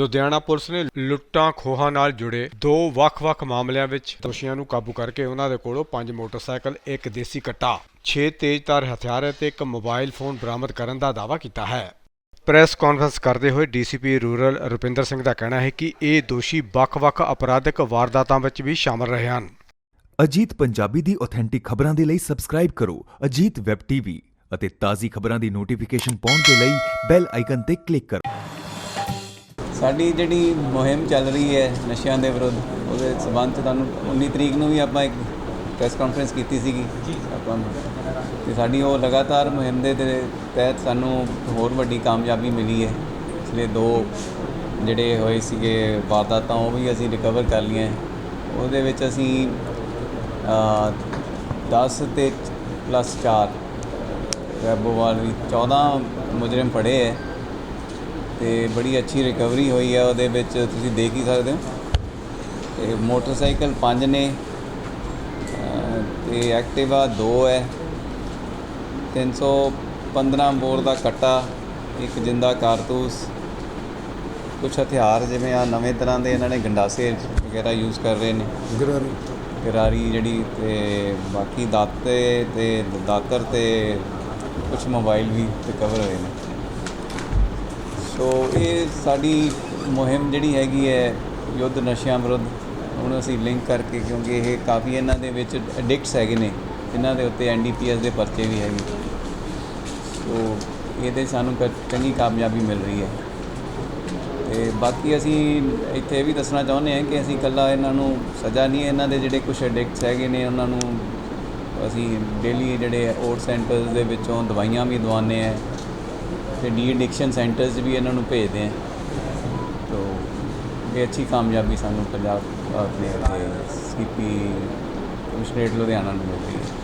Ludhiana police ਨੇ ਲੁੱਟਾਂ ਖੋਹਾਂ ਨਾਲ ਜੁੜੇ ਦੋ ਵੱਖ-ਵੱਖ ਮਾਮਲਿਆਂ ਵਿੱਚ ਦੋਸ਼ੀਆਂ ਨੂੰ ਕਾਬੂ ਕਰਕੇ ਉਹਨਾਂ ਦੇ ਕੋਲੋਂ ਪੰਜ ਮੋਟਰਸਾਈਕਲ, ਇੱਕ ਦੇਸੀ ਕੱਟਾ 6 ਤੇਜ਼ਧਾਰ ਹਥਿਆਰ ਅਤੇ ਇੱਕ ਮੋਬਾਈਲ ਫੋਨ ਬਰਾਮਦ ਕਰਨ ਦਾ ਦਾਅਵਾ ਕੀਤਾ ਹੈ। ਪ੍ਰੈਸ ਕਾਨਫਰੰਸ ਕਰਦੇ ਹੋਏ ਡੀਸੀਪੀ ਰੂਰਲ ਰੁਪਿੰਦਰ ਸਿੰਘ ਦਾ ਕਹਿਣਾ ਹੈ ਕਿ ਇਹ ਦੋਸ਼ੀ ਵੱਖ-ਵੱਖ ਅਪਰਾਧਿਕ ਵਾਰਦਾਤਾਂ ਵਿੱਚ ਵੀ ਸ਼ਾਮਲ ਰਹੇ ਹਨ। ਅਜੀਤ ਪੰਜਾਬੀ ਦੀ ਆਥੈਂਟਿਕ ਖਬਰਾਂ ਦੇ ਲਈ ਸਬਸਕ੍ਰਾਈਬ ਕਰੋ ਅਜੀਤ ਵੈਬ ਟੀਵੀ ਅਤੇ ਤਾਜ਼ੀ ਖਬਰਾਂ ਦੀ ਨੋਟੀਫਿਕੇਸ਼ਨ ਪਾਉਣ ਦੇ ਲਈ ਬੈਲ ਆਈਕਨ ਤੇ ਕਲਿੱਕ ਕਰੋ। ਸਾਡੀ ਜਿਹੜੀ ਮੁਹਿੰਮ ਚੱਲ ਰਹੀ ਹੈ ਨਸ਼ਿਆਂ ਦੇ ਵਿਰੁੱਧ ਉਹਦੇ ਸਬੰਧ 'ਚ ਤੁਹਾਨੂੰ 19 ਤਰੀਕ ਨੂੰ ਵੀ ਆਪਾਂ ਇੱਕ ਪ੍ਰੈਸ ਕਾਨਫਰੰਸ ਕੀਤੀ ਸੀਗੀ। ਆਪਾਂ ਤੇ ਸਾਡੀ ਉਹ ਲਗਾਤਾਰ ਮੁਹਿੰਮ ਦੇ ਤਹਿਤ ਸਾਨੂੰ ਹੋਰ ਵੱਡੀ ਕਾਮਯਾਬੀ ਮਿਲੀ ਹੈ। ਇਸ ਲਈ ਦੋ ਜਿਹੜੇ ਹੋਏ ਸੀਗੇ ਵਾਰਦਾਤਾਂ ਉਹ ਵੀ ਅਸੀਂ ਰਿਕਵਰ ਕਰ ਲਈਆਂ ਉਹਦੇ ਵਿੱਚ ਅਸੀਂ ਅ, 10 ਤੇ ਪਲੱਸ 4 ਰੈਬੋਵਾਲ ਵੀ 14 ਮੁਜਰਮ ਫੜੇ ਹੈ। ਤੇ ਬੜੀ ਅੱਛੀ ਰਿਕਵਰੀ ਹੋਈ ਹੈ ਉਹਦੇ ਵਿੱਚ। ਤੁਸੀਂ ਦੇਖ ਹੀ ਸਕਦੇ ਹੋ। ਤੇ ਮੋਟਰਸਾਈਕਲ 5 ਨੇ ਤੇ ਐਕਟਿਵਾ 2 ਹੈ। 315 ਬੋਰ ਦਾ ਕੱਟਾ ਇੱਕ ਜਿੰਦਾ ਕਾਰਤੂਸ। ਕੁਝ ਹਥਿਆਰ ਜਿਵੇਂ ਆ ਨਵੇਂ ਤਰ੍ਹਾਂ ਦੇ ਇਹਨਾਂ ਨੇ ਗੰਡਾਸੇ ਵਗੈਰਾ ਯੂਜ਼ ਕਰ ਰਹੇ ਨੇ। ਗਰਾਰੀ। ਗਰਾਰੀ ਜਿਹੜੀ ਤੇ ਬਾਕੀ ਦਾਤੇ ਤੇ ਦਾਤਰ ਤੇ ਕੁਝ ਮੋਬਾਈਲ ਵੀ ਰਿਕਵਰ ਹੋਏ ਨੇ। ਸੋ ਇਹ ਸਾਡੀ ਮੁਹਿੰਮ ਜਿਹੜੀ ਹੈਗੀ ਹੈ ਯੁੱਧ ਨਸ਼ਿਆਂ ਵਿਰੁੱਧ, ਹੁਣ ਅਸੀਂ ਲਿੰਕ ਕਰਕੇ ਕਿਉਂਕਿ ਇਹ ਕਾਫੀ ਇਹਨਾਂ ਦੇ ਵਿੱਚ ਐਡਿਕਟਸ ਹੈਗੇ ਨੇ, ਇਹਨਾਂ ਦੇ ਉੱਤੇ ਐਨਡੀਪੀਐਸ ਦੇ ਪਰਚੇ ਵੀ ਹੈਗੇ। ਸੋ ਇਹਦੇ ਸਾਨੂੰ ਕ- ਚੰਗੀ ਕਾਮਯਾਬੀ ਮਿਲ ਰਹੀ ਹੈ। ਤੇ ਬਾਕੀ ਅਸੀਂ ਇੱਥੇ ਇਹ ਵੀ ਦੱਸਣਾ ਚਾਹੁੰਦੇ ਹਾਂ ਕਿ ਅਸੀਂ ਇਕੱਲਾ ਇਹਨਾਂ ਨੂੰ ਸਜ਼ਾ ਨਹੀਂ ਇਹਨਾਂ ਦੇ ਜਿਹੜੇ ਕੁਝ ਐਡਿਕਟਸ ਹੈਗੇ ਨੇ, ਉਹਨਾਂ ਨੂੰ ਅਸੀਂ ਡੇਲੀ ਜਿਹੜੇ ਓਟ ਸੈਂਟਰਸ ਦੇ ਵਿੱਚੋਂ ਦਵਾਈਆਂ ਵੀ ਦਵਾਉਂਦੇ ਆ ਤੇ ਡੀ ਐਡਿਕਸ਼ਨ ਸੈਂਟਰਸ ਵੀ ਇਹਨਾਂ ਨੂੰ ਭੇਜਦੇ ਆ। ਤੋ ਇਹ ਅੱਛੀ ਕਾਮਯਾਬੀ ਸਾਨੂੰ ਪੰਜਾਬ ਆਪਣੇ ਸੀਪੀ ਕਮਿਸ਼ਨਰੇਟ ਲੁਧਿਆਣਾ ਨੂੰ ਮਿਲ ਰਹੀ ਹੈ।